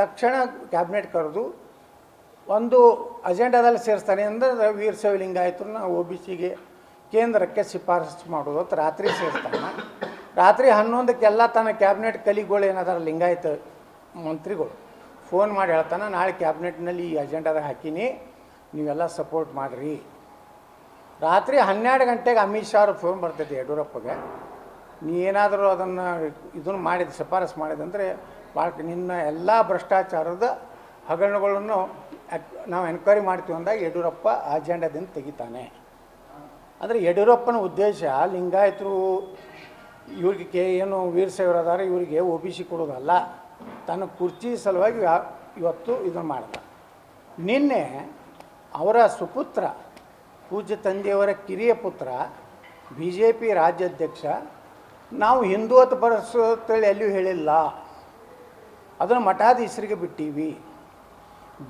ತಕ್ಷಣ ಕ್ಯಾಬಿನೆಟ್ ಕರೆದು ಒಂದು ಅಜೆಂಡಾದಲ್ಲಿ ಸೇರಿಸ್ತಾನೆ ಅಂದ್ರೆ ವೀರಶೈವ ನಾವು ಒ ಬಿ ಸಿಗೆ ಕೇಂದ್ರಕ್ಕೆ ಶಿಫಾರಸು ಮಾಡೋದು ಅಂತ ರಾತ್ರಿ ಸೇರಿಸ್ತಾನೆ. ರಾತ್ರಿ ಹನ್ನೊಂದಕ್ಕೆಲ್ಲ ತನ್ನ ಕ್ಯಾಬಿನೆಟ್ ಕಲಿಗಳು ಏನದಾರ ಲಿಂಗಾಯತ ಮಂತ್ರಿಗಳು ಫೋನ್ ಮಾಡಿ ಹೇಳ್ತಾನೆ, ನಾಳೆ ಕ್ಯಾಬಿನೆಟ್ನಲ್ಲಿ ಈ ಅಜೆಂಡಾದಾಗ ಹಾಕೀನಿ, ನೀವೆಲ್ಲ ಸಪೋರ್ಟ್ ಮಾಡಿರಿ. ರಾತ್ರಿ ಹನ್ನೆರಡು ಗಂಟೆಗೆ ಅಮಿತ್ ಶಾ ಫೋನ್ ಬರ್ತೈತೆ ಯಡಿಯೂರಪ್ಪಗೆ. ನೀ ಏನಾದರೂ ಅದನ್ನು ಇದನ್ನು ಮಾಡಿದ, ಶಿಫಾರಸು ಮಾಡಿದಂದರೆ ಭಾಳ ನಿನ್ನ ಎಲ್ಲ ಭ್ರಷ್ಟಾಚಾರದ ಹಗರಣಗಳನ್ನು ನಾವು ಎನ್ಕ್ವೈರಿ ಮಾಡ್ತೀವಿ ಅಂದಾಗ ಯಡಿಯೂರಪ್ಪ ಅಜೆಂಡಾದಿಂದ ತೆಗಿತಾನೆ. ಅಂದರೆ ಯಡಿಯೂರಪ್ಪನ ಉದ್ದೇಶ ಲಿಂಗಾಯತರು ಇವ್ರಿಗೆ ಏನು ಏನು ವೀರಶೈವರದಾರ ಇವರಿಗೆ ಒ ಬಿ ಸಿ ಕೊಡೋದಲ್ಲ. ತನ್ನ ಕುರ್ಚಿ ಸಲುವಾಗಿ ಇವತ್ತು ಇದನ್ನು ಮಾಡ್ದ. ನಿನ್ನೆ ಅವರ ಸುಪುತ್ರ, ಪೂಜ್ಯ ತಂದೆಯವರ ಕಿರಿಯ ಪುತ್ರ, ಬಿ ಜೆ ಪಿ ರಾಜ್ಯಾಧ್ಯಕ್ಷ ನಾವು ಅಂತ ಬರೆಸೋತೇಳಿ ಎಲ್ಲೂ ಹೇಳಿಲ್ಲ. ಅದನ್ನು ಮಠಾಧೀಶರಿಗೆ ಬಿಟ್ಟೀವಿ.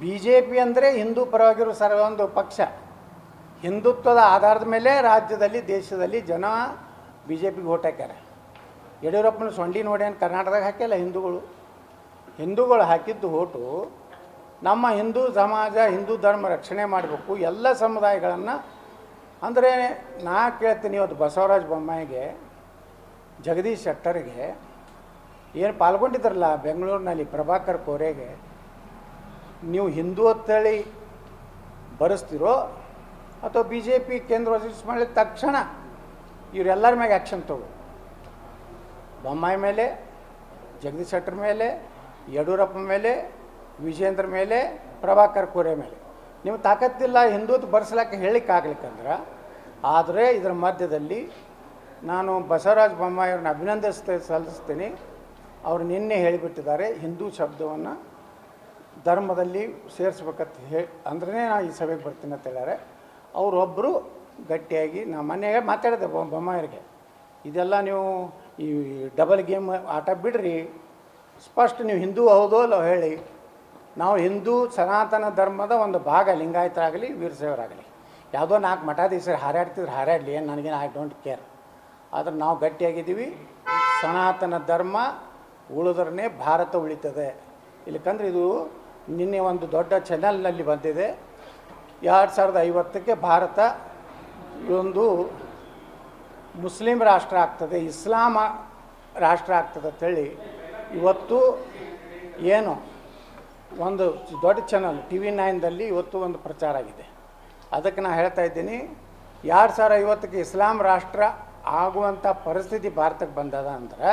ಬಿ ಜೆ ಪಿ ಅಂದರೆ ಹಿಂದೂ ಪರವಾಗಿರೋ ಸರ್ ಒಂದು ಪಕ್ಷ. ಹಿಂದುತ್ವದ ಆಧಾರದ ಮೇಲೆ ರಾಜ್ಯದಲ್ಲಿ, ದೇಶದಲ್ಲಿ ಜನ ಬಿ ಜೆ ಪಿಗೆ ಓಟ್ ಹಾಕ್ಯಾರ. ಯಡಿಯೂರಪ್ಪನ ಸೊಂಡಿ ನೋಡಿ ಅಂತ ಕರ್ನಾಟಕದಾಗ ಹಾಕಿಲ್ಲ ಹಿಂದೂಗಳು. ಹಿಂದೂಗಳು ಹಾಕಿದ್ದು ಓಟು ನಮ್ಮ ಹಿಂದೂ ಸಮಾಜ, ಹಿಂದೂ ಧರ್ಮ ರಕ್ಷಣೆ ಮಾಡಬೇಕು. ಎಲ್ಲ ಸಮುದಾಯಗಳನ್ನು ಅಂದರೆ ನಾ ಕೇಳ್ತೀನಿ ಇವತ್ತು ಬಸವರಾಜ ಬೊಮ್ಮಾಯಿಗೆ. ಜಗದೀಶ್ ಶೆಟ್ಟರ್ಗೆ ಏನು ಪಾಲ್ಗೊಂಡಿದ್ರಲ್ಲ ಬೆಂಗಳೂರಿನಲ್ಲಿ ಪ್ರಭಾಕರ್ ಕೋರೆಗೆ, ನೀವು ಹಿಂದೂ ಅಂತೇಳಿ ಬರೆಸ್ತಿರೋ ಅಥವಾ ಬಿ ಜೆ ಪಿ ಕೇಂದ್ರ ವಜೀಸ್ ಮಾಡಿದ ತಕ್ಷಣ ಇವರೆಲ್ಲರ ಮ್ಯಾಗೆ ಆ್ಯಕ್ಷನ್ ತಗೋ. ಬೊಮ್ಮಾಯಿ ಮೇಲೆ, ಜಗದೀಶ್ ಶೆಟ್ಟರ್ ಮೇಲೆ, ಯಡಿಯೂರಪ್ಪ ಮೇಲೆ ವಿಜೇಂದ್ರ ಮೇಲೆ, ಪ್ರಭಾಕರ್ ಕೋರೆ ಮೇಲೆ. ನೀವು ತಾಕತ್ತಿಲ್ಲ ಹಿಂದೂತ್ ಬರ್ಸ್ಲಕ್ಕೆ ಹೇಳಿಕ್ಕಾಗ್ಲಿಕ್ಕಂದ್ರೆ ಆದರೆ ಇದರ ಮಧ್ಯದಲ್ಲಿ ನಾನು ಬಸವರಾಜ ಬೊಮ್ಮಾಯಿ ಅವ್ರನ್ನ ಅಭಿನಂದಿಸ್ತೆ ಸಲ್ಲಿಸ್ತೀನಿ. ಅವರು ನಿನ್ನೆ ಹೇಳಿಬಿಟ್ಟಿದ್ದಾರೆ ಹಿಂದೂ ಶಬ್ದವನ್ನು ಧರ್ಮದಲ್ಲಿ ಸೇರಿಸ್ಬೇಕಂತ ಹೇಳಿ ಅಂದ್ರೆ ನಾನು ಈ ಸಭೆಗೆ ಬರ್ತೀನಿ ಅಂತ ಹೇಳ್ಯಾರೆ. ಅವರೊಬ್ಬರು ಗಟ್ಟಿಯಾಗಿ ನಾ ಮನೆಗೆ ಮಾತಾಡಿದೆ ಬೊಮ್ಮಾಯರಿಗೆ ಇದೆಲ್ಲ ನೀವು ಈ ಡಬಲ್ ಗೇಮ್ ಆಟ ಬಿಡ್ರಿ. ಸ್ಪಷ್ಟ ನೀವು ಹಿಂದೂ ಹೌದೋ ಅಲ್ಲೋ ಹೇಳಿ. ನಾವು ಹಿಂದೂ ಸನಾತನ ಧರ್ಮದ ಒಂದು ಭಾಗ, ಲಿಂಗಾಯತರಾಗಲಿ ವೀರಸೇವರಾಗಲಿ ಯಾವುದೋ ನಾಲ್ಕು ಮಠಾಧೀಶರು ಹಾರಾಡ್ತಿದ್ರೆ, ಹಾರಾಡಲಿ. ಏನು ನನಗೇನು ಐ ಡೋಂಟ್ ಕೇರ್ ಆದ್ರೆ ನಾವು ಗಟ್ಟಿಯಾಗಿದ್ದೀವಿ. ಸನಾತನ ಧರ್ಮ ಉಳಿದ್ರೇ ಭಾರತ ಉಳಿತದೆ. ಇಲ್ಲಕಂದ್ರೆ ಇದು ನಿನ್ನೆ ಒಂದು ದೊಡ್ಡ ಚಾನಲ್ನಲ್ಲಿ ಬಂದಿದೆ. ಎರಡು ಸಾವಿರದ ಐವತ್ತಕ್ಕೆ ಭಾರತ ಒಂದು ಮುಸ್ಲಿಂ ರಾಷ್ಟ್ರ ಆಗ್ತದೆ, ಇಸ್ಲಾಮ ರಾಷ್ಟ್ರ ಆಗ್ತದೆ ಅಂತೇಳಿ ಇವತ್ತು ಏನು ಒಂದು ದೊಡ್ಡ ಚಾನಲ್ ಟಿ ವಿ ನೈನ್ದಲ್ಲಿ ಇವತ್ತು ಒಂದು ಪ್ರಚಾರ ಆಗಿದೆ. ಅದಕ್ಕೆ ನಾನು ಹೇಳ್ತಾ ಇದ್ದೀನಿ, ಎರಡು ಸಾವಿರ ಐವತ್ತಕ್ಕೆ ಇಸ್ಲಾಂ ರಾಷ್ಟ್ರ ಆಗುವಂಥ ಪರಿಸ್ಥಿತಿ ಭಾರತಕ್ಕೆ ಬಂದದ ಅಂದ್ರೆ